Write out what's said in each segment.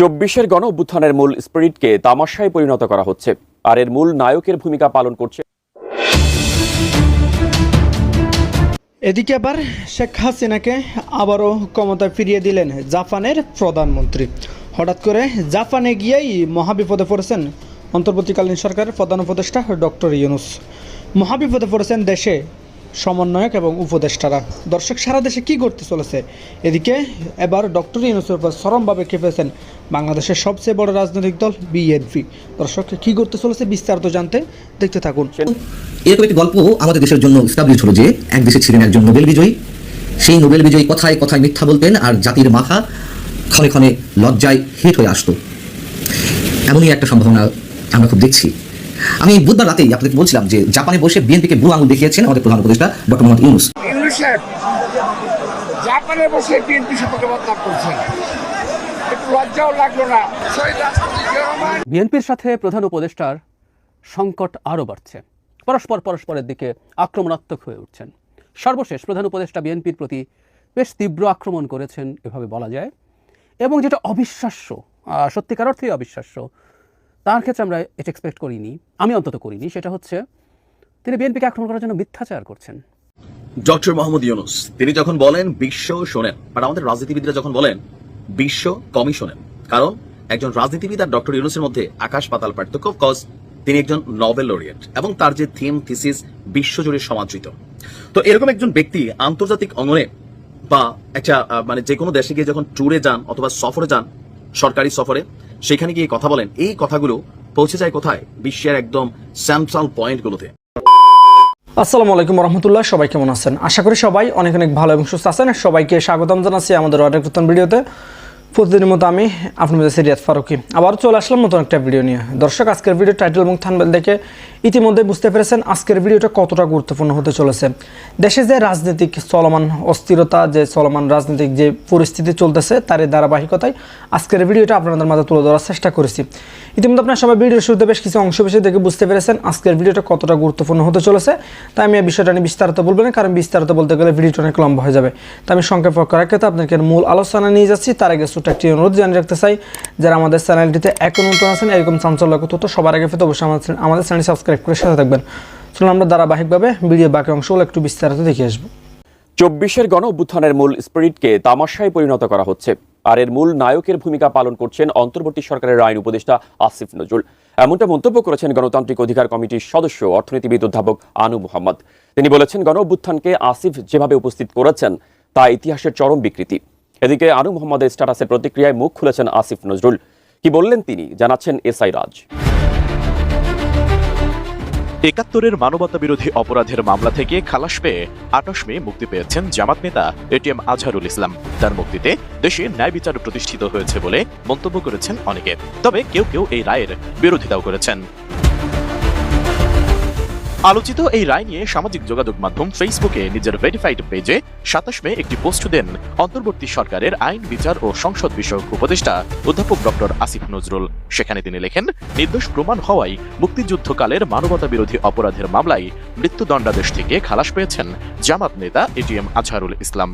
চব্বিশের গণ অভ্যুত্থানের মূল স্পিরিটকে তামাশায় পরিণত করা হচ্ছে, আর এর মূল নায়কের ভূমিকা পালন করছে। এদিকে আবার শেখ হাসিনাকে আবারও ক্ষমতায় ফিরিয়ে দিলেন জাপানের প্রধানমন্ত্রী। হঠাৎ করে জাপানে গিয়েই মহাবিপদে পড়েছেন অন্তর্বর্তীকালীন সরকারের প্রধান উপদেষ্টা ডক্টর ইউনুস। মহাবিপদে পড়েছেন দেশে সমন্বয়ক এবং উপদেষ্টারা। দর্শক, সারা দেশে কি করতে চলেছে? এদিকে এবার ডক্টর ইউনুসের উপর চরমভাবে খেপেছেন বাংলাদেশের সবচেয়ে বড় রাজনৈতিক দল বিএনপি। দর্শক, কি করতে চলেছে বিস্তারিত জানতে দেখতে থাকুন। এরকম একটি গল্প আমাদের দেশের জন্য স্টাবলিশ হলো যে, এক দেশে ছিলেন একজন নোবেল বিজয়ী। সেই নোবেল বিজয়ী কথায় কথায় মিথ্যা বলতেন আর জাতির মাথা ক্ষণে ক্ষণে লজ্জায় হিট হয়ে আসতো। এমনই একটা সম্ভাবনা আমরা খুব দেখছি। আমি বুধবার রাতেই আপনাদের বলছিলাম যে জাপানে বসে বিএনপিকে বুড়ো আঙুল দেখিয়েছেন আমাদের প্রধান উপদেষ্টা ডক্টর মোহাম্মদ ইউনুস। জাপানে বসে বিএনপি সম্পর্কে বদনাম করছেন। লজ্জাও লাগল না। বিএনপির সাথে প্রধান উপদেষ্টার সংকট আরও বাড়ছে। পরস্পর পরস্পরের দিকে আক্রমণাত্মক হয়ে উঠছেন। সর্বশেষ প্রধান উপদেষ্টা বিএনপির প্রতি বেশ তীব্র আক্রমণ করেছেন এভাবে বলা যায়। এবং যেটা অবিশ্বাস্য আহ, সত্যিকার অর্থেই অবিশ্বাস্য তার ক্ষেত্রে আমরা এটা এক্সপেক্ট করিনি, আমি অন্তত করিনি, সেটা হচ্ছে তিনি বিএনপিকে আক্রমণ করার জন্য মিথ্যাচার করছেন। ডক্টর মোহাম্মদ ইউনুস তিনি যখন বলেন বিশ্ব শোনেন বাট আমাদের রাজনীতিবিদরা যখন বলেন, বিশ্ব কমই শোনেন, কারণ একজন রাজনীতিবিদ আর ডক্টর ইউনুসের মধ্যে আকাশ পাতাল পার্থক্য কজ তিনি একজন নভেল লরিয়েট এবং তার যে থিম থিসিস বিশ্বজুড়ে সমাদৃত। তো এরকম একজন ব্যক্তি আন্তর্জাতিক অঙ্গনে বা একটা মানে যে কোনো দেশে গিয়ে যখন ট্যুরে যান অথবা সফরে যান, সরকারি সফরে সেখানে গিয়ে কথা বলেন। এই কথাগুলো পৌঁছে যায় কোথায়? বিশ্বের একদম পয়েন্ট পয়েন্টগুলোতে আসসালামু আলাইকুম রহমতুল্লাহ সবাই কেমন আছেন? আশা করি সবাই অনেক অনেক ভালো এবং সুস্থ আছেন। সবাইকে স্বাগতম জানাচ্ছি আমাদের অনেক নতুন ভিডিওতে। প্রতিদিনের মতো আমি আপনাদের সিরিয়াত ফারুকি। আবার চলে আসলাম নতুন একটা ভিডিও নিয়ে। দর্শক, আজকের ভিডিও টাইটেল এবং থানবেল দেখে ইতিমধ্যে বুঝতে পেরেছেন আজকের ভিডিওটা কতটা গুরুত্বপূর্ণ হতে চলেছে। দেশে যে রাজনৈতিক চলমান অস্থিরতা, যে চলমান রাজনৈতিক যে পরিস্থিতি চলতেছে তার ধারাবাহিকতায় আজকের ভিডিওটা আপনাদের মাঝে তুলে ধরার চেষ্টা করেছি। ইতিমধ্যে আপনার সবাই ভিডিওর শুরুতে বেশ কিছু অংশ বেশি দেখে বুঝতে পেরেছেন আজকের ভিডিওটা কতটা গুরুত্বপূর্ণ হতে চলেছে। তাই আমি এই বিষয়টা নিয়ে বিস্তারিত বলব না, কারণ বিস্তারিত বলতে গেলে ভিডিওটা অনেক লম্বা হয়ে যাবে। তাই আমি সংক্ষেপ করার ক্ষেত্রে আপনাকে মূল আলোচনা নিয়ে যাচ্ছি। তার আগে ছোট্ট একটি অনুরোধ জানিয়ে রাখতে চাই, যারা আমাদের চ্যানেলটিতে এখন নতুন আছেন, এরকম চাঞ্চল্যকর তথ্য সবার আগে পেতে অবশ্যই আমাদের চ্যানেল সাবস্ক্রাইব করে সাথে থাকবেন। চলুন আমরা ধারাবাহিকভাবে ভিডিও বাকি অংশগুলো একটু বিস্তারিত দেখে আসব। চব্বিশের গণ অভ্যুত্থানের মূল স্পিরিটকে তামাশায় পরিণত করা হচ্ছে। আর এর মূল নায়কের ভূমিকা পালন করছেন অন্তর্বর্তী সরকারের আইন উপদেষ্টা আসিফ নজরুল। এমনটা মন্তব্য করেছেন গণতান্ত্রিক অধিকার কমিটির সদস্য, অর্থনীতিবিদ অধ্যাপক আনু মোহাম্মদ। তিনি বলেছেন গণ অভ্যুত্থানকে আসিফ যেভাবে উপস্থিত করেছেন, তা ইতিহাসের চরম বিকৃতি। এদিকে আনু মোহাম্মদের স্ট্যাটাসের প্রতিক্রিয়ায় মুখ খুলেছেন আসিফ নজরুল। কি বললেন তিনি? জানাচ্ছেন এসআই রাজ। একাত্তরের মানবতা বিরোধী অপরাধের মামলা থেকে খালাস পেয়ে আটশ মে মুক্তি পেয়েছেন জামাত নেতা এটিএম আজহারুল ইসলাম। তার মুক্তিতে দেশে ন্যায় বিচার প্রতিষ্ঠিত হয়েছে বলে মন্তব্য করেছেন অনেকে। তবে কেউ কেউ এই রায়ের বিরোধিতাও করেছেন। আলোচিত এই রায় নিয়ে সামাজিক যোগাযোগ মাধ্যম ফেসবুকে নিজের ভেরিফাইড পেজে সাতাশ মে একটি পোস্ট দেন অন্তর্বর্তী সরকারের আইন, বিচার ও সংসদ বিষয়ক উপদেষ্টা অধ্যাপক ডক্টর আসিফ নজরুল। সেখানে তিনি লেখেন, নির্দোষ প্রমাণ হওয়ায় মুক্তিযুদ্ধকালের মানবতা বিরোধী অপরাধের মামলায় মৃত্যুদণ্ডাদেশ থেকে খালাস পেয়েছেন জামাত নেতা এটিএম আজহারুল ইসলাম।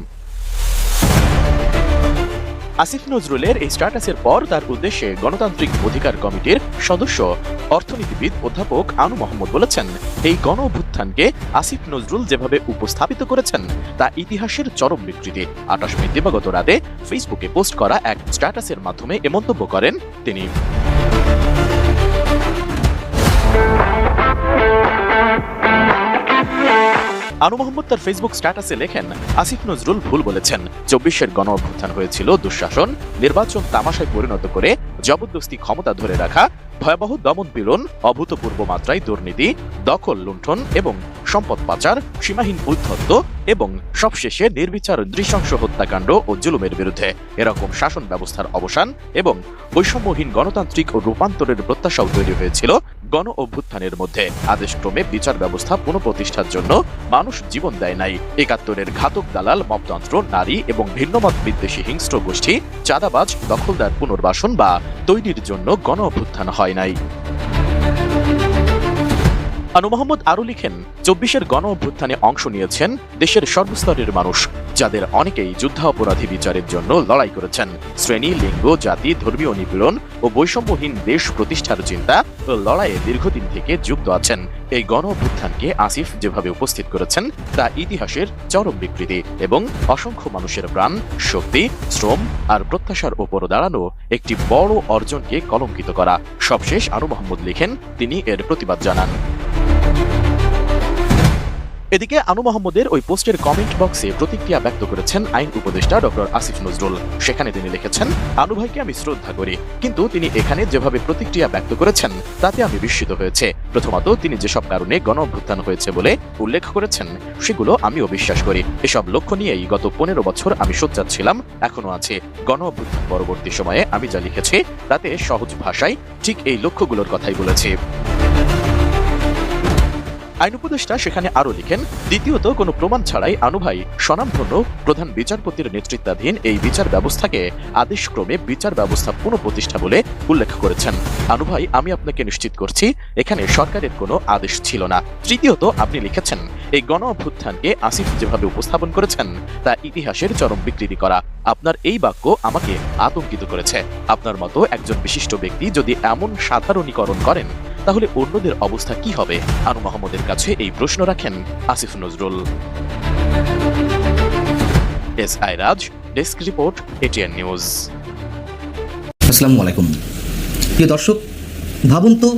আসিফ নজরুলের এই স্ট্যাটাসের পর তার উদ্দেশ্যে গণতান্ত্রিক অধিকার কমিটির সদস্য, অর্থনীতিবিদ অধ্যাপক আনু মোহাম্মদ বলেছেন, এই গণ অভ্যুত্থানকে আসিফ নজরুল যেভাবে উপস্থাপিত করেছেন, তা ইতিহাসের চরম বিকৃতি। আঠাশ মে দিবাগত রাতে ফেসবুকে পোস্ট করা এক স্ট্যাটাসের মাধ্যমে এ মন্তব্য করেন তিনি। আনু মোহাম্মদ তার ফেসবুক স্ট্যাটাসে লেখেন, আসিফ নজরুল ভুল বলেছেন। চব্বিশের গণ অভ্যুত্থান হয়েছিল দুঃশাসন, নির্বাচন তামাশায় পরিণত করে জবরদস্তি ক্ষমতা ধরে রাখা, ভয়াবহ দমন পীড়ন, অভূতপূর্ব মাত্রায় দুর্নীতি, দখল লুণ্ঠন এবং সম্পদ পাচার, সীমাহীন উদ্ধত্ত এবং সবশেষে নির্বিচার নৃশংস হত্যাকাণ্ড ও জুলুমের বিরুদ্ধে। এরকম শাসন ব্যবস্থার অবসান এবং বৈষম্যহীন গণতান্ত্রিক ও রূপান্তরের প্রত্যাশাও তৈরি হয়েছিল গণ অভ্যুত্থানের মধ্যে। আদেশক্রমে বিচার ব্যবস্থা পুনঃপ্রতিষ্ঠার জন্য মানুষ জীবন দেয় নাই। একাত্তরের ঘাতক দালাল, মপতন্ত্র, নারী এবং ভিন্নমত বিদ্বেষী হিংস্র গোষ্ঠী, চাঁদাবাজ, দখলদার পুনর্বাসন বা তৈরির জন্য গণ অভ্যুত্থান হয় নাই। আনু মোহাম্মদ আরও লিখেন, চব্বিশের গণ অভ্যুত্থানে অংশ নিয়েছেন দেশের সর্বস্তরের মানুষ। যাদের অনেকেই যুদ্ধাপরাধী বিচারের জন্য লড়াই করেছেন। শ্রেণি, লিঙ্গ, জাতি, ধর্মীয় নিপীড়ন ও বৈষম্যহীন দেশ প্রতিষ্ঠার চিন্তা ও লড়াইয়ে দীর্ঘদিন থেকে যুক্ত আছেন। এই গণ অভ্যুত্থানকে আসিফ যেভাবে উপস্থিত করেছেন, তা ইতিহাসের চরম বিকৃতি এবং অসংখ্য মানুষের প্রাণ, শক্তি, শ্রম আর প্রত্যাশার ওপর দাঁড়ানো একটি বড় অর্জনকে কলঙ্কিত করা। সবশেষ আনু মোহাম্মদ লিখেন, তিনি এর প্রতিবাদ জানান। এদিকে আনু মোহাম্মদের ওই পোস্টের কমেন্ট বক্সে প্রতিক্রিয়া ব্যক্ত করেছেন আইন উপদেষ্টা ডক্টর আসিফ নজরুল। সেখানে তিনি লিখেছেন, আনু ভাইকে আমি শ্রদ্ধা করি, কিন্তু তিনি এখানে যেভাবে প্রতিক্রিয়া ব্যক্ত করেছেন, তাতে আমি বিস্মিত হয়েছে। প্রথমত, তিনি যেসব কারণে গণ অভ্যুত্থান হয়েছে বলে উল্লেখ করেছেন, সেগুলো আমিও বিশ্বাস করি। এসব লক্ষ্য নিয়েই গত পনেরো বছর আমি সোচ্চার ছিলাম, এখনও আছে। গণ অভ্যুত্থান পরবর্তী সময়ে আমি যা লিখেছি, তাতে সহজ ভাষায় ঠিক এই লক্ষ্যগুলোর কথাই বলেছি। আইন উপদেষ্টা সেখানে আরও লিখেন, দ্বিতীয়ত কোনো প্রমাণ ছাড়াই আনুভাই স্বনামধন্য প্রধান বিচারপতির নেতৃত্বাধীন এই বিচার ব্যবস্থাকে আদেশক্রমে বিচার ব্যবস্থা পুনঃপ্রতিষ্ঠা বলে উল্লেখ করেছেন। আনুভাই আমি আপনাকে নিশ্চিত করছি, এখানে সরকারের কোনো আদেশ ছিল না। তৃতীয়ত, আপনি লিখেছেন, এই গণ অভ্যুত্থানকে আসিফ যেভাবে উপস্থাপন করেছেন, তা ইতিহাসের চরম বিকৃতি করা। আপনার এই বাক্য আমাকে আতঙ্কিত করেছে। আপনার মতো একজন বিশিষ্ট ব্যক্তি যদি এমন সাধারণীকরণ করেন তাহলে অন্যদের অবস্থা কি হবে? আনু মোহাম্মদের কাছে এই প্রশ্ন রাখেন Asif Nazrul. S I Raj, desk report, ATN news. আসসালামু আলাইকুম। প্রিয় দর্শক, ভাবুন তো,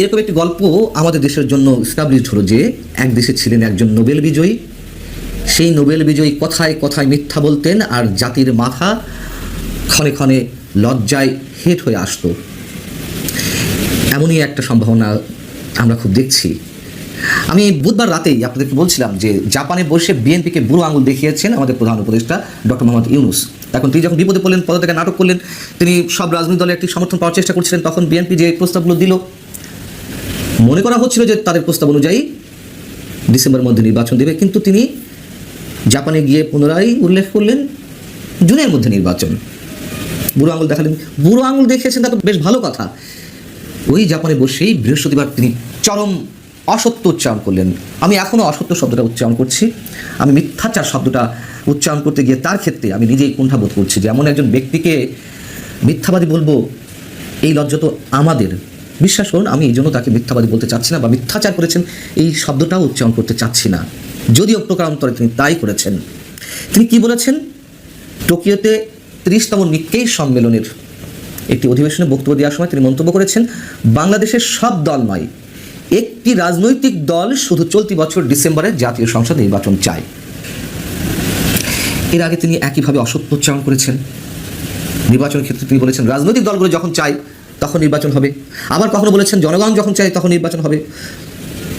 এরকম একটি গল্প আমাদের দেশের জন্য স্টাবলিশ হলো যে, এক দেশে ছিলেন একজন নোবেল বিজয়ী। সেই নোবেল বিজয়ী কথায় কথায় মিথ্যা বলতেন আর জাতির মাথা ক্ষণে ক্ষণে লজ্জায় হেট হয়ে আসতো। এমনই একটা সম্ভাবনা আমরা খুব দেখছি। আমি বুধবার রাতেই আপনাদেরকে বলছিলাম যে জাপানে বসে বিএনপিকে বুড়ো আঙুল দেখিয়েছেন আমাদের প্রধান উপদেষ্টা ডক্টর মোহাম্মদ ইউনুস। এখন তিনি যখন বিপদে পড়লেন পদত্যাগে নাটক করলেন, তিনি সব রাজনৈতিক দলের একটি সমর্থন পাওয়ার চেষ্টা করছিলেন, তখন বিএনপি যে প্রস্তাবগুলো দিল, মনে করা হচ্ছিল যে তাদের প্রস্তাব অনুযায়ী ডিসেম্বরের মধ্যে নির্বাচন দেবে, কিন্তু তিনি জাপানে গিয়ে পুনরায় উল্লেখ করলেন জুনের মধ্যে নির্বাচন। বুড়ো আঙুল দেখালেন। বুড়ো আঙুল দেখিয়েছেন তা তো বেশ ভালো কথা। ওই জাপানে বসেই বৃহস্পতিবার তিনি চরম অসত্য উচ্চারণ করলেন। আমি এখনও অসত্য শব্দটা উচ্চারণ করছি। আমি মিথ্যাচার শব্দটা উচ্চারণ করতে গিয়ে তার ক্ষেত্রে আমি নিজেই কুণ্ঠাবোধ করছি যে এমন একজন ব্যক্তিকে মিথ্যাবাদী বলব, এই লজ্জা তো আমাদের। বিশ্বাস করুন, আমি এই জন্য তাকে মিথ্যাবাদী বলতে চাচ্ছি না বা মিথ্যাচার করেছেন, এই শব্দটাও উচ্চারণ করতে চাচ্ছি না। যদিও প্রকারান্তরে তিনি তাই করেছেন। তিনি কি বলেছেন? টোকিওতে ত্রিশতম নিক্কেই সম্মেলনের একটি অধিবেশনে বক্তব্য দেওয়ার সময় তিনি মন্তব্য করেছেন, বাংলাদেশের সব দল নয়, একটি রাজনৈতিক দল শুধু চলতি বছর ডিসেম্বরে জাতীয় সংসদ নির্বাচন চায়। এর আগে তিনি একইভাবে অসত্য উচ্চারণ করেছেন। নির্বাচন ক্ষেত্রে তিনি বলেছেন, রাজনৈতিক দলগুলো যখন চায়, তখন নির্বাচন হবে। আবার কখনো বলেছেন, জনগণ যখন চায়, তখন নির্বাচন হবে।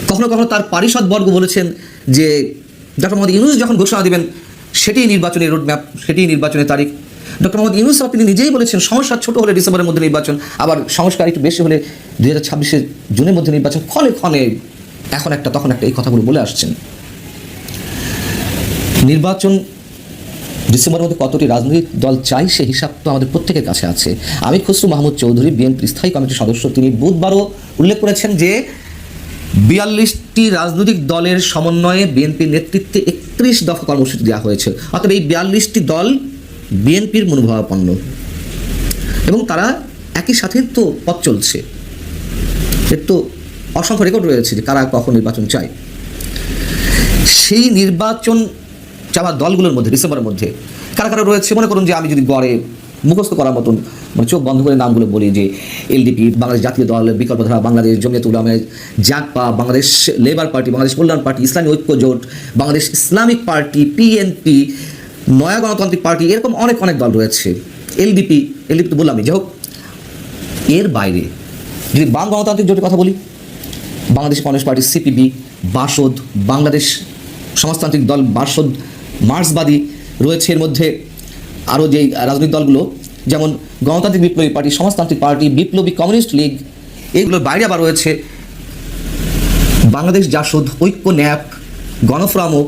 কখনো কখনো তার পারিষদ বর্গ বলেছেন যে, ডক্টর মোহাম্মদ ইউনুস যখন ঘোষণা দেবেন, সেটিই নির্বাচনের রোডম্যাপ সেটিই নির্বাচনের তারিখ। ডক্টর মোহাম্মদ ইউনুস তিনি নিজেই বলেছেন সমস্যা ছোট হলে ডিসেম্বরের মধ্যে নির্বাচন, আবার সংস্কার একটু বেশি হলে দুই হাজার ছাব্বিশে জুনের মধ্যে নির্বাচন, ক্ষণে ক্ষণে এখন একটা, তখন একটা এই কথাগুলো বলে আসছেন। নির্বাচন ডিসেম্বরের মধ্যে কতটি রাজনৈতিক দল চাই সে হিসাব তো আমাদের প্রত্যেকের কাছে আছে। আমি খসরু মাহমুদ চৌধুরী, বিএনপির স্থায়ী কমিটির সদস্য, তিনি বুধবারও উল্লেখ করেছেন যে বিয়াল্লিশটি রাজনৈতিক দলের সমন্বয়ে বিএনপির নেতৃত্বে একত্রিশ দফা কর্মসূচি দেওয়া হয়েছে। অর্থাৎ এই বিয়াল্লিশটি দল বিএনপির মনোভাবাপন্ন এবং তারা একই সাথে তো পথ চলছে। এর তো অসংখ্য রেকর্ড রয়েছে যে কারা কখন নির্বাচন চায়। সেই নির্বাচন চাওয়া দলগুলোর মধ্যে ডিসেম্বরের মধ্যে, কারা কারা রয়েছে? মনে করুন যে আমি যদি গড়ে মুখস্থ করার মতন মানে চোখ বন্ধ করে নামগুলো বলি যে এলডিপি বাংলাদেশ জাতীয় দল Bikalpadhara Bangladesh Jamiat Ulama Jagpa Bangladesh labour party, Bangladesh Kalyan party, Islami Oikya Jote, Bangladesh Islamic party PNP নয়া গণতান্ত্রিক পার্টি, এরকম অনেক অনেক দল রয়েছে। এলডিপি এলডিপি তো বললামই। যাই হোক, এর বাইরে যদি বাম গণতান্ত্রিক জোটের কথা বলি, Bangladesh communist party CPB, Basad, Bangladesh Samajtantrik Dal, Basad, মার্ক্সবাদী রয়েছে এর মধ্যে। আরও যেই রাজনৈতিক দলগুলো, যেমন গণতান্ত্রিক বিপ্লবী পার্টি, সমাজতান্ত্রিক পার্টি, বিপ্লবী কমিউনিস্ট লীগ, এগুলোর বাইরে আবার রয়েছে বাংলাদেশ জাসদ, ঐক্য ন্যাপ গণফোরামও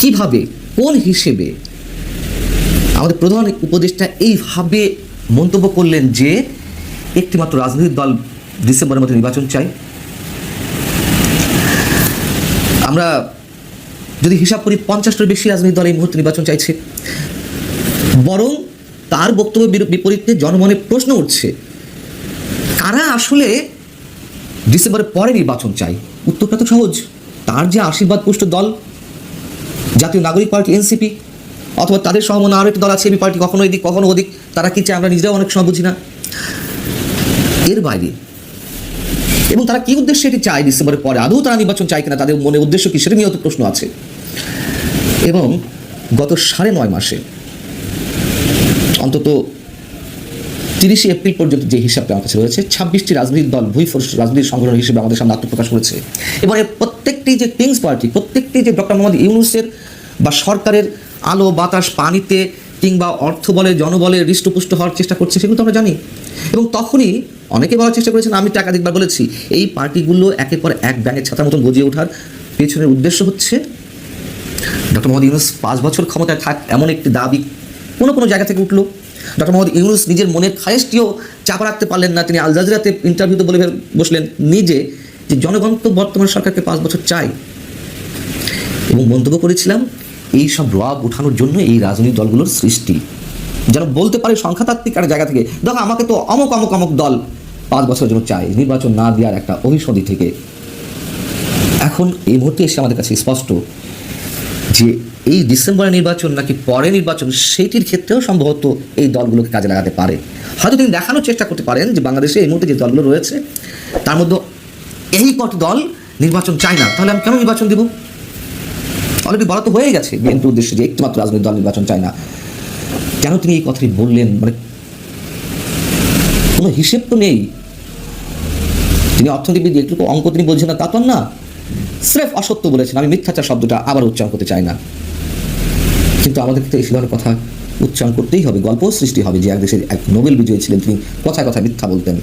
কীভাবে, কোন হিসেবে? আমাদের প্রধান উপদেষ্টা এইভাবে মন্তব্য করলেন যে, একটিমাত্র রাজনৈতিক দল ডিসেম্বরের মধ্যে নির্বাচন চাই। আমরা যদি হিসাব করি, পঞ্চাশটার বেশি রাজনৈতিক দল এই মুহূর্তে নির্বাচন চাইছে। বরং তার বক্তব্যের বিরু- বিপরীতে জনমনে প্রশ্ন উঠছে, কারা আসলে ডিসেম্বরের পরে নির্বাচন চাই উত্তরটা তো সহজ। তার যে আশীর্বাদ পুষ্ট দল জাতীয় নাগরিক পার্টি এনসিপি অথবা তাদের সহমনা আরও একটি দল আছে এবি পার্টি কখনো এদিক, কখনো ওদিক, তারা কি চায় আমরা নিজেরাও অনেক সময় বুঝি না। এর বাইরে, এবং তারা কি উদ্দেশ্যে এটি চায় ডিসেম্বরের পরে? আদৌ তারা নির্বাচন চায় কিনা, তাদের মনে উদ্দেশ্য কি, সেটা নিয়েও তো প্রশ্ন আছে। এবং গত সাড়ে নয় মাসে, অন্তত তিরিশে এপ্রিল পর্যন্ত যে হিসাবটা আমার কাছে রয়েছে, ছাব্বিশটি রাজনৈতিক দল ভূইফোর্স রাজনৈতিক সংগঠন হিসেবে আমাদের সামনে আত্মপ্রকাশ করেছে। এবং এর প্রত্যেকটি যে কিংস পার্টি প্রত্যেকটি যে ডক্টর মোহাম্মদ ইউনুসের বা সরকারের আলো, বাতাস, পানিতে কিংবা অর্থ বলে জনবলে হৃষ্টপুষ্ট হওয়ার চেষ্টা করছে, সেগুলো তো আমরা জানি। এবং তখনই অনেকে বলার চেষ্টা করেছেন, আমি তো একাধিকবার বলেছি, এই পার্টিগুলো একের পর এক ব্যাঙের ছাতার মতন গজিয়ে ওঠার পেছনের উদ্দেশ্য হচ্ছে ডক্টর মোহাম্মদ ইউনুস পাঁচ বছর ক্ষমতায় থাক, এমন একটি দাবি কোনো কোনো জায়গা থেকে উঠল। ডক্টর মোহাম্মদ ইউনুস নিজের মনের খায়েশটিও চাপা রাখতে পারলেন না, তিনি আল জাজিরাতে ইন্টারভিউতে বলে বসলেন, নিজে যে জনগণ তো বর্তমান সরকারকে পাঁচ বছর চাই। এবং মন্তব্য করেছিলাম এই সব রব উঠানোর জন্য এই রাজনৈতিক দলগুলোর সৃষ্টি। যেন বলতে পারে সংখ্যাতাত্ত্বিক একটা জায়গা থেকে, দেখো, আমাকে তো অমুক অমুক অমুক দল পাঁচ বছরের জন্য চাই নির্বাচন না দেওয়ার একটা অভিসন্ধি থেকে। এখন এই মুহূর্তে এসে আমাদের কাছে স্পষ্ট যে এই ডিসেম্বরের নির্বাচন নাকি পরে নির্বাচন, সেটির ক্ষেত্রেও সম্ভবত এই দলগুলোকে কাজে লাগাতে পারে। হয়তো তিনি দেখানোর চেষ্টা করতে পারেন যে বাংলাদেশে এই মুহূর্তে যে দলগুলো রয়েছে, তার মধ্যে এই কট দল নির্বাচন চায় না, তাহলে আমি কেন নির্বাচন দিব? অলরেডি বলা তো হয়ে গেছে বিএনপির উদ্দেশ্যে যে একটিমাত্র রাজনৈতিক দল নির্বাচন চায় না। কেন তিনি এই কথাটি বললেন? মানে কোনো হিসেব তো নেই। তিনি অর্থনীতিবিদ, একটু অঙ্ক তিনি বোঝেন না, তা তো না। স্রেফ অসত্য বলেছেন, আমি মিথ্যাচার শব্দটা আবার উচ্চারণ করতে চাই না। কিন্তু আমাদেরকে তো এই ধরনের কথা উচ্চারণ করতেই হবে, গল্প সৃষ্টি হবে যে এক দেশের এক নোবেল বিজয়ী ছিলেন তিনি, কথায় কথায় মিথ্যা বলতেন।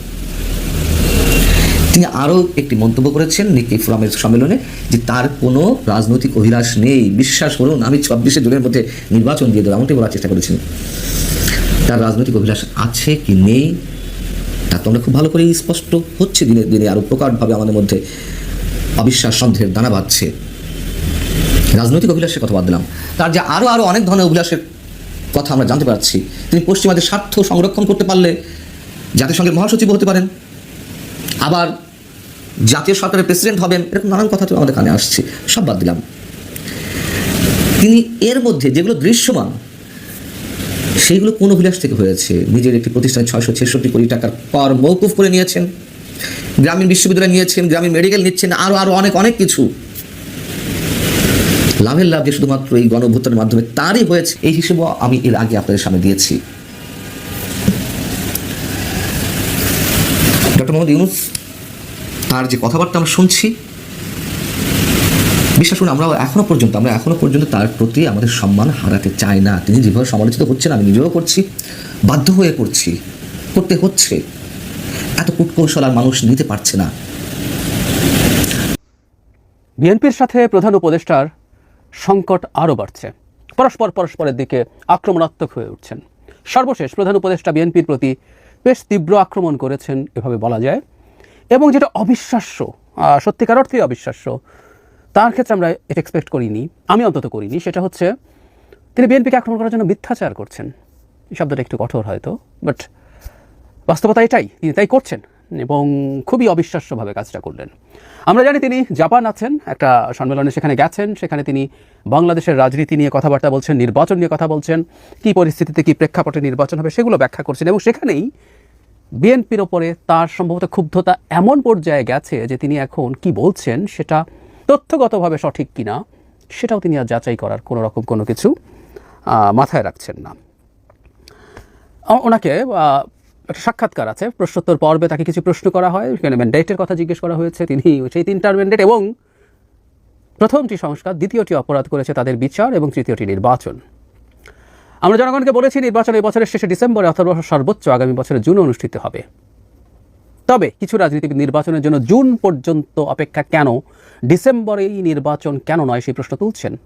তিনি আরও একটি মন্তব্য করেছেন নিকি ফোরামের সম্মেলনে যে তার কোনো রাজনৈতিক অভিলাষ নেই। বিশ্বাস করুন, আমি চব্বিশে জুনের মধ্যে নির্বাচন দিয়ে দেবো এমনটি বলার চেষ্টা করেছেন। তার রাজনৈতিক অভিলাষ আছে কি নেই, তা তো আমরা খুব ভালো করেই স্পষ্ট হচ্ছে দিনে দিনে, আরও প্রকারভাবে আমাদের মধ্যে অবিশ্বাস, সন্দেহের দানা বাঁধছে। রাজনৈতিক অভিলাষের কথা বাদ দিলাম। তার যে আরও আরও অনেক ধরনের অভিলাষের কথা আমরা জানতে পারছি, তিনি পশ্চিমাদের স্বার্থ সংরক্ষণ করতে পারলে জাতিসংঘের মহাসচিব হতে পারেন। আবার জাতীয় সরকারের প্রেসিডেন্ট হবেন, এরকম নানান কথা আমাদের কানে আসছে, সব বাদ দিলাম। তিনি এর মধ্যে যেগুলো দৃশ্যমান, সেইগুলো কোন অভিলাষ থেকে হয়েছে? নিজের একটি প্রতিষ্ঠানে ছয়শো ছেষট্টি কোটি টাকার কর মৌকুফ করে নিয়েছেন, গ্রামীণ বিশ্ববিদ্যালয় নিয়েছেন, গ্রামীণ মেডিকেল নিচ্ছেন আরও আরও অনেক অনেক কিছু। লাভের লাভ যে শুধুমাত্র এই গণভ্যুত্থানের মাধ্যমে তারই হয়েছে, এই হিসেবেও আমি এর আগে আপনাদের সামনে দিয়েছি। ডক্টর মোহাম্মদ ইউনুস তার যে কথাবার্তা আমরা শুনছি, বিশ্বাস করুন আমরা এখনও পর্যন্ত, আমরা এখনও পর্যন্ত তার প্রতি আমাদের সম্মান হারাতে চাই না। তিনি যেভাবে সমালোচিত হচ্ছেন, আমি নিজেও করছি, বাধ্য হয়ে করছি, করতে হচ্ছে। এত কূটকৌশল আর মানুষ নিতে পারছে না। বিএনপির সাথে প্রধান উপদেষ্টার সংকট আরও বাড়ছে। পরস্পর পরস্পরের দিকে আক্রমণাত্মক হয়ে উঠছেন। সর্বশেষ প্রধান উপদেষ্টা বিএনপির প্রতি বেশ তীব্র আক্রমণ করেছেন, এভাবে বলা যায়। এবং যেটা অবিশ্বাস্য সত্যিকার অর্থেই অবিশ্বাস্য, তার ক্ষেত্রে আমরা এটা এক্সপেক্ট করিনি, আমি অন্তত করিনি, সেটা হচ্ছে তিনি বিএনপিকে আক্রমণ করার জন্য মিথ্যাচার করছেন। এই শব্দটা একটু কঠোর হয়তো বাট বাস্তবতা এটাই, তিনি তাই করছেন এবং খুবই অবিশ্বাস্যভাবে কাজটা করলেন। আমরা জানি তিনি জাপান আছেন, একটা সম্মেলনে সেখানে গেছেন, সেখানে তিনি বাংলাদেশের রাজনীতি নিয়ে কথাবার্তা বলছেন, নির্বাচন নিয়ে কথা বলছেন, কী পরিস্থিতিতে কী প্রেক্ষাপটে নির্বাচন হবে সেগুলো ব্যাখ্যা করছেন এবং সেখানেই বিএনপির ওপরে তার সম্ভবত ক্ষুব্ধতা এমন পর্যায়ে গেছে যে তিনি এখন কি বলছেন সেটা তথ্যগতভাবে সঠিক কিনা, সেটাও তিনি আর যাচাই করার কোনো রকম কোনো কিছু মাথায় রাখছেন না। ওনাকে একটা সাক্ষাৎকার আছে, প্রশ্নোত্তর পর্বে তাকে কিছু প্রশ্ন করা হয়, সেখানে ম্যান্ডেটের কথা জিজ্ঞেস করা হয়েছে, তিনি সেই তিনটার ম্যান্ডেট এবং প্রথমটি সংস্কার, দ্বিতীয়টি অপরাধ করেছে তাদের বিচার এবং তৃতীয়টি নির্বাচন। আমরা জনগণকে বলেছি, নির্বাচন এই বছরের শেষে ডিসেম্বরে অথবা সর্বোচ্চ আগামী বছরের জুন অনুষ্ঠিত হবে। তবে কিছু রাজনীতিবিদ নির্বাচনের জন্য জুন পর্যন্ত অপেক্ষা কেন? ডিসেম্বরেই নির্বাচন কেন নয় সেই প্রশ্ন তুলছেন।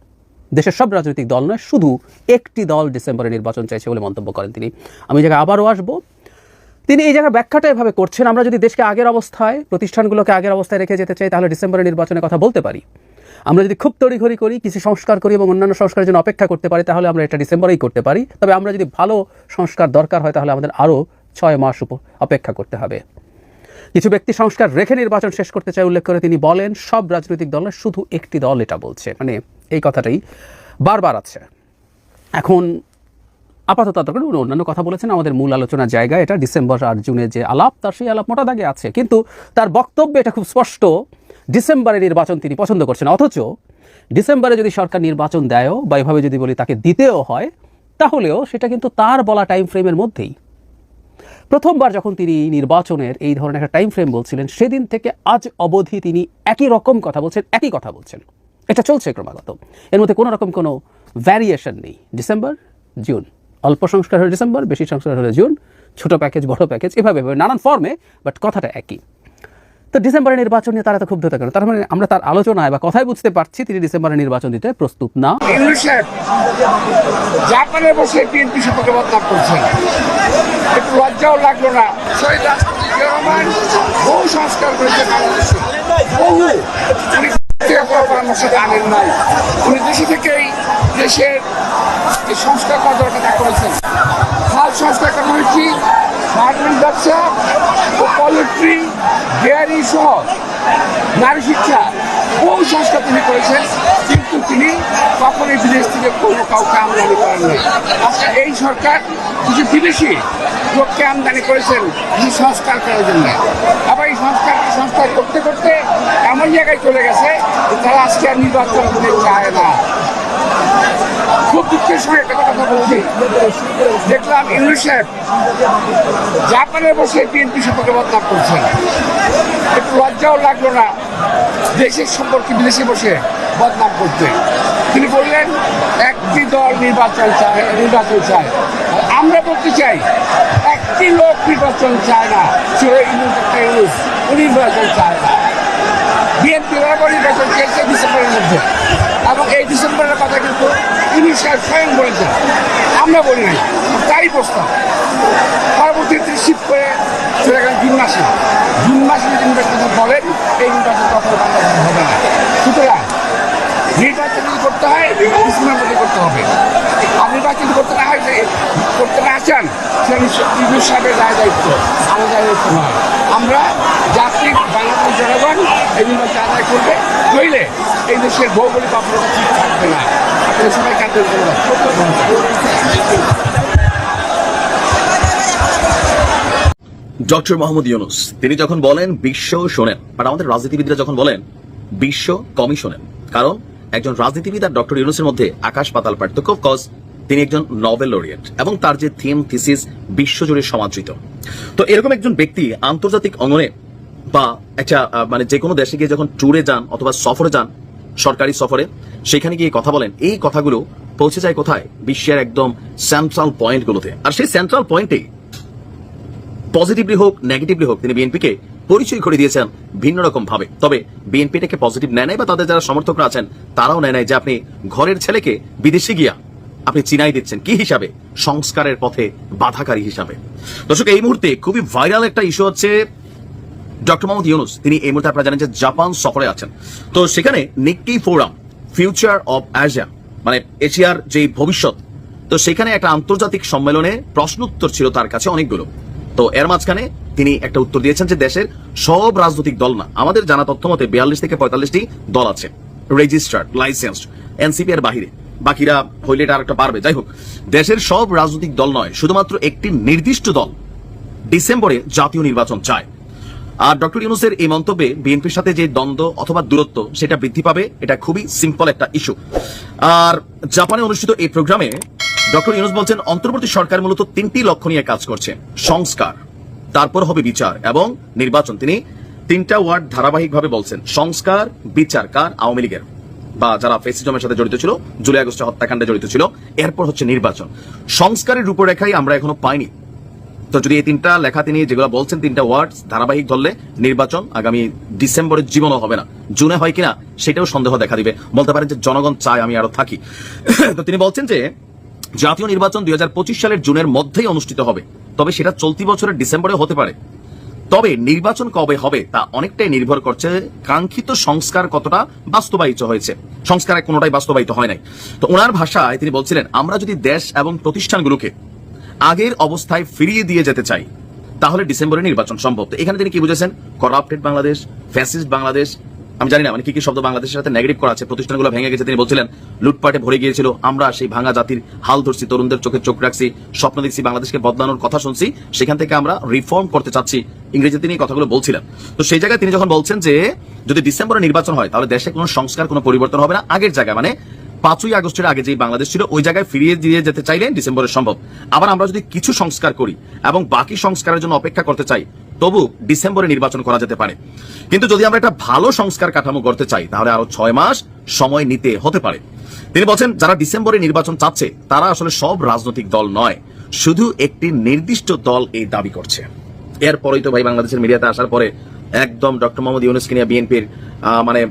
দেশের সব রাজনৈতিক দল নয়, শুধু একটি দল ডিসেম্বরে নির্বাচন চাইছে বলে মন্তব্য করেন তিনি। আমি জায়গায় আবারও আসব। তিনি এই জায়গায় ব্যাখ্যাটা এভাবে করছেন, আমরা যদি দেশকে আগের অবস্থায়, প্রতিষ্ঠানগুলোকে আগের অবস্থায় রেখে যেতে চাই, তাহলে ডিসেম্বরে নির্বাচনের কথা বলতে পারি। আমরা যদি খুব তড়িঘড়ি করি, কিছু সংস্কার করি এবং অন্যান্য সংস্কারের জন্য অপেক্ষা করতে পারি, তাহলে আমরা এটা ডিসেম্বরেই করতে পারি। তবে আমরা যদি ভালো সংস্কার দরকার হয়, তাহলে আমাদের আরও ছয় মাস উপ- অপেক্ষা করতে হবে। কিছু ব্যক্তি সংস্কার রেখে নির্বাচন শেষ করতে চায়, উল্লেখ করে তিনি বলেন, সব রাজনৈতিক দলের শুধু একটি দল এটা বলছে। মানে এই কথাটাই বারবার আছে। এখন আপাতত ততক্ষণ উনি অন্যান্য কথা বলেছেন, আমাদের মূল আলোচনার জায়গা এটা, ডিসেম্বর আর জুনে যে আলাপ, তার সেই আলাপ মোটা দাগে আছে। কিন্তু তার বক্তব্য এটা খুব স্পষ্ট ডিসেম্বরে নির্বাচন তিনি পছন্দ করছেন। অথচ ডিসেম্বরে যদি সরকার নির্বাচন দেয়ও বা এভাবে যদি বলি তাকে দিতেও হয়, তাহলেও সেটা কিন্তু তার বলা টাইম ফ্রেমের মধ্যেই। প্রথমবার যখন তিনি নির্বাচনের এই ধরনের একটা টাইম ফ্রেম বলছিলেন, সেদিন থেকে আজ অবধি তিনি একই রকম কথা বলছেন, একই কথা বলছেন। এটা চলছে ক্রমাগত। এর মধ্যে কোনো রকম কোনো ভ্যারিয়েশন নেই। December, June. অল্প সংস্কার হলে ডিসেম্বর, বেশি সংস্কার হলে জুন। ছোট প্যাকেজ বড় প্যাকেজ এভাবে নানান ফর্মে বাট কথাটা একই। তো ডিসেম্বরের নির্বাচন নিয়ে তারা তো ক্ষুব্ধ কেন তার মানে আমরা তার আলোচনায় বা কথায় বুঝতে পারছি তিনি ডিসেম্বরে নির্বাচন দিতে প্রস্তুত না। ইংলিশ সাহেব, জাপানে বসে বিএনপি সম্পর্কে বদনাম করছেন। একটু লজ্জাও লাগল না। বহু সংস্কার করেছে বাংলাদেশে। পরামর্শ আনেন নাই। উনি দেশে থেকেই দেশের সংস্কার করা দরকার করেছেন, হাল সংস্কার করা হয়েছি গার্মেন্ট ব্যবসা ও পোলট্রি, ডেয়ারি সহ নারী শিক্ষা বহু সংস্কার তিনি করেছেন, কিন্তু তিনি কখনোই বিদেশ থেকে কোনো কাউকে আমদানি করেন নাই। আজকে এই সরকার কিছু বিদেশি লোককে আমদানি করেছেন, কিছু সংস্কার করার জন্য। আবার এই সংস্কার সংস্কার করতে করতে এমন জায়গায় চলে গেছে তারা আজকে আর নির্বাচন করতে চায় না। খুব দুঃখের সঙ্গে একটা কথা বলছি দেখলাম সাহেব জাপানে বসে বিএনপি সম্পর্কে বদনাম করছেন। একটু লজ্জাও লাগল না দেশের সম্পর্কে বিদেশে বসে বদনাম করতে। তিনি বললেন, একটি দল নির্বাচন চায় নির্বাচন চায়। আমরা বলতে চাই, একটি লোক নির্বাচন চায় না নির্বাচন চায় না। বিএনপি নির্বাচন চেয়েছে ডিসেম্বরের মধ্যে এবং এই ডিসেম্বরের কথা কিন্তু তিনি স্বয়ং বলেছেন। আমরা বলি নাই তাই প্রস্তাব। পরবর্তীতে তিনি শিফট করে চলে গেলেন জুন মাসে। জুন মাসে যদি নির্বাচন বলেন, এই নির্বাচন কখনো বাংলাদেশে হবে না। সুতরাং নির্বাচন যদি করতে হয় ডিসেম্বর করতে হবে। আর নির্বাচন করতে না হয় করতে না চান সেটা ইউনুস সাহেবের দায় দায়িত্ব। আমাদের দায়িত্ব নয় আমরা জাতির বাংলাদেশ জনগণ নির্বাচন আদায় করবে। নইলে এই দেশের ভৌগোলিক অপরাধ ঠিক থাকবে না। আপনাদের সবাই কান্দের ডক্টর মোহাম্মদ ইউনুস, তিনি যখন বলেন বিশ্ব শোনেন বাট আমাদের রাজনীতিবিদরা যখন বলেন বিশ্ব কমই শোনেন, কারণ একজন রাজনীতিবিদ আর ডক্টর ইউনুসের মধ্যে আকাশ পাতাল পার্থক্য কজ তিনি একজন নভেল লরিয়েট এবং তার যে থিম থিসিস বিশ্বজুড়ে সমাদৃত। তো এরকম একজন ব্যক্তি আন্তর্জাতিক অঙ্গনে বা একটা মানে যে কোনো দেশে গিয়ে যখন ট্যুরে যান অথবা সফরে যান, সরকারি সফরে, সেখানে গিয়ে কথা বলেন, এই কথাগুলো পৌঁছে যায় কোথায়? বিশ্বের একদম সেন্ট্রাল পয়েন্টগুলোতে আর সেই সেন্ট্রাল পয়েন্টেই পজিটিভলি হোক নেগেটিভলি হোক, তিনি বিএনপিকে পরিচয় করে দিয়েছেন ভিন্ন রকম ভাবে। তবে বিএনপি এটাকে পজিটিভ নেয় নাই বা তাদের যারা সমর্থকরা আছেন, তারাও নেয় নাই যে আপনি ঘরের ছেলেকে বিদেশে গিয়া আপনি চিনাই দিচ্ছেন। কি হিসাবে? সংস্কারের পথে বাধাকারী হিসাবে। দর্শক, এই মুহূর্তে খুবই ভাইরাল একটা ইস্যু হচ্ছে ডক্টর মোহাম্মদ ইউনুস। তিনি এই মুহূর্তে আপনারা জানেন যে জাপান সফরে আছেন। তো সেখানে Nikkei forum future of Asia মানে এশিয়ার যে ভবিষ্যৎ, তো সেখানে একটা আন্তর্জাতিক সম্মেলনে প্রশ্ন উত্তর ছিল তার কাছে অনেকগুলো। তো এর মাঝখানে তিনি একটা উত্তর দিয়েছেন যে দেশের সব রাজনৈতিক দল না, আমাদের জানা তথ্য মতে বিয়াল্লিশ থেকে পঁয়তাল্লিশটি দল আছে রেজিস্টার্ড লাইসেন্সড এনসিপি এর বাহিরে। বাকিরা হইলে এটা আর একটা পারবে। যাই হোক, দেশের সব রাজনৈতিক দল নয়, শুধুমাত্র একটি নির্দিষ্ট দল ডিসেম্বরে জাতীয় নির্বাচন চায়। আর ডক্টর ইউনুসের এই মন্তব্যে বিএনপির সাথে যে দ্বন্দ্ব অথবা দূরত্ব, সেটা বৃদ্ধি পাবে, এটা খুবই সিম্পল একটা ইস্যু আর জাপানে অনুষ্ঠিত এই প্রোগ্রামে ডক্টর ইউনুস বলছেন, অন্তর্বর্তী সরকার মূলত তিনটি লক্ষ্য নিয়ে কাজ করছে। সংস্কার, তারপর হবে বিচার এবং নির্বাচন। তিনি তিনটা ওয়ার্ড ধারাবাহিকভাবে বলছেন, সংস্কার, বিচার কার আওয়ামী লীগের। বা যারা ফেসিজমের সাথে জড়িত ছিল, জুলাই আগস্টে হত্যাকাণ্ডে জড়িত ছিল, এরপর হচ্ছে নির্বাচন। সংস্কারের রূপরেখাই আমরা এখনও পাইনি। তো যদি এই তিনটা লেখা তিনি যেগুলো বলছেন, তিনটা ওয়ার্ড ধারাবাহিক ধরলে নির্বাচন আগামী ডিসেম্বরের জীবনও হবে না। জুনে হয় কিনা সেটাও সন্দেহ দেখা দিবে। বলতে পারেন যে জনগণ চায় আমি আরও থাকি। তো তিনি বলছেন যে জাতীয় নির্বাচন দুই হাজার পঁচিশ সালের জুনের মধ্যেই অনুষ্ঠিত হবে। তবে সেটা চলতি বছরের ডিসেম্বরে হতে পারে। তবে নির্বাচন কবে হবে তা অনেকটাই নির্ভর করছে কাঙ্ক্ষিত সংস্কার কতটা বাস্তবায়িত হয়েছে। সংস্কারে কোনোটাই বাস্তবায়িত হয় নাই। তো ওনার ভাষায় তিনি বলছিলেন, আমরা যদি দেশ এবং প্রতিষ্ঠানগুলোকে আগের অবস্থায় ফিরিয়ে দিয়ে যেতে চাই, তাহলে ডিসেম্বরে নির্বাচন সম্ভব। তো এখানে তিনি কি বুঝেছেন? করাপ্টেড বাংলাদেশ ফ্যাসিস্ট বাংলাদেশ আমি জানি না মানে কি কি শব্দ বাংলাদেশের সাথে নেগেটিভ করা আছে, প্রতিষ্ঠানগুলো ভেঙে গেছে, তিনি বলছিলেন, লুটপাটে ভরে গিয়েছিল, আমরা সেই ভাঙা জাতির হাল ধরছি, তরুণদের চোখে চোখ রাখছি, স্বপ্ন দেখছি, বাংলাদেশকে বদলানোর কথা শুনছি, সেখান থেকে আমরা রিফর্ম করতে চাচ্ছি ইংরেজিতে তিনি কথাগুলো বলছিলেন। তো সেই জায়গায় তিনি যখন বলছেন যে, যদি ডিসেম্বরে নির্বাচন হয়, তাহলে দেশে কোনো সংস্কার, কোনো পরিবর্তন হবে না। আগের জায়গায় মানে পাঁচই আগস্টের আগে যে বাংলাদেশ ছিল, ওই জায়গায় ফিরিয়ে দিয়ে যেতে চাইলে ডিসেম্বরে সম্ভব। আবার আমরা যদি কিছু সংস্কার করি এবং বাকি সংস্কারের জন্য অপেক্ষা করতে চাই, তবু ডিসেম্বরে নির্বাচন করা যেতে পারে। কিন্তু যদি আমরা একটা ভালো সংস্কার কাঠামো করতে চাই, তাহলে আরও ছয় মাস সময় নিতে হতে পারে। তিনি বলছেন, যারা ডিসেম্বরে নির্বাচন চাচ্ছে, তারা আসলে সব রাজনৈতিক দল নয়, শুধু একটি নির্দিষ্ট দল এই দাবি করছে। এরপরেই তো ভাই বাংলাদেশের মিডিয়াতে আসার পরে একদম ডক্টর মোহাম্মদ ইউনুসকে নিয়ে বিএনপির মানে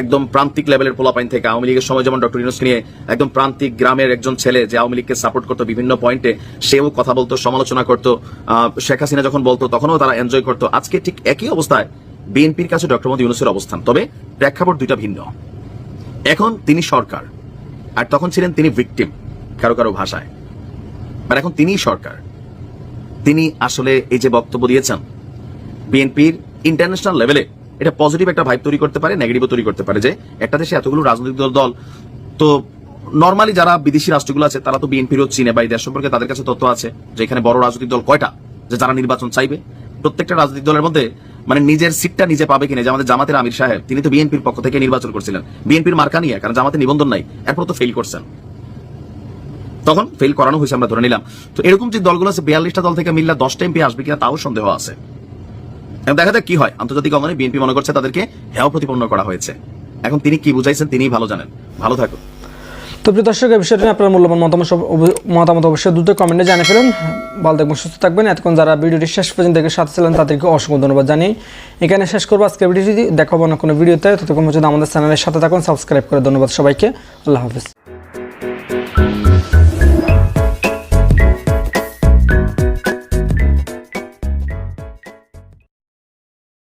একদম প্রান্তিক লেভেলের পোলাপাইন থেকে আওয়ামী লীগের সময় যেমন ডক্টর ইউনুসকে নিয়ে একদম প্রান্তিক গ্রামের একজন ছেলে যে আওয়ামী লীগকে সাপোর্ট করতো বিভিন্ন পয়েন্টে সেও কথা বলতো, সমালোচনা করতো। শেখ হাসিনা যখন বলতো, তখনও তারা এনজয় করতো। আজকে ঠিক একই অবস্থায় বিএনপির কাছে ডক্টর মোহাম্মদ ইউনুসের অবস্থান। তবে প্রেক্ষাপট দুইটা ভিন্ন। এখন তিনি সরকার, আর তখন ছিলেন তিনি ভিকটিম কারও কারও ভাষায়। আর এখন তিনিই সরকার। তিনি আসলে এই যে বক্তব্য দিয়েছেন, বিএনপির ইন্টারন্যাশনাল লেভেলে এটা পজিটিভ একটা ভাইব তৈরি করতে পারে নেগেটিভও তৈরি করতে পারে যে একটা দেশে এতগুলো রাজনৈতিক দল দল। তো নর্মালি যারা বিদেশি রাষ্ট্রগুলো আছে, তারা তো বিএনপিরও চিনে বা এই দেশ সম্পর্কে তাদের কাছে তথ্য আছে যে এখানে বড় রাজনৈতিক দল কয়টা, যে যারা নির্বাচন চাইবে। প্রত্যেকটা রাজনৈতিক দলের মধ্যে মানে নিজের সিটটা নিজে পাবে কিনা যে আমাদের জামাতের আমির সাহেব, তিনি তো বিএনপির পক্ষ থেকে নির্বাচন করছিলেন। বিএনপির মার্কা নিয়ে, কারণ জামাতে নিবন্ধন নাই এরপর তো ফেল করছেন। তখন ফেল করানো হয়েছে আমরা ধরে নিলাম। তো এরকম যে দলগুলো আছে, বিয়াল্লিশটা দল থেকে মিল্লা দশটা এমপি আসবে কিনা তাও সন্দেহ আছে। দেখা যাক কি হয়। আন্তর্জাতিক অঙ্গনে বিএনপি মনে করছে তাদেরকে হেয় প্রতিপন্ন করা হয়েছে। এখন তিনি কি বুঝাইছেন তিনিই ভালো জানেন। ভালো থাকুন। তো প্রিয় দর্শক এই বিষয়টি আপনার মূল্যবান মতামত মতামত অবশ্যই দ্রুত কমেন্টে জানিয়ে ফেলুন। ভালো থাকবেন, সুস্থ থাকবেন। এতক্ষণ যারা ভিডিওটি শেষ পর্যন্ত দেখে সাথে ছিলেন, তাদেরকে অসংখ্য ধন্যবাদ জানিয়ে এখানে শেষ করব আজকের ভিডিওটি। দেখাবো না কোনো ভিডিওতে। ততক্ষণ পর্যন্ত আমাদের চ্যানেলের সাথে থাকুন, সাবস্ক্রাইব করে ধন্যবাদ সবাইকে। আল্লাহ হাফিজ।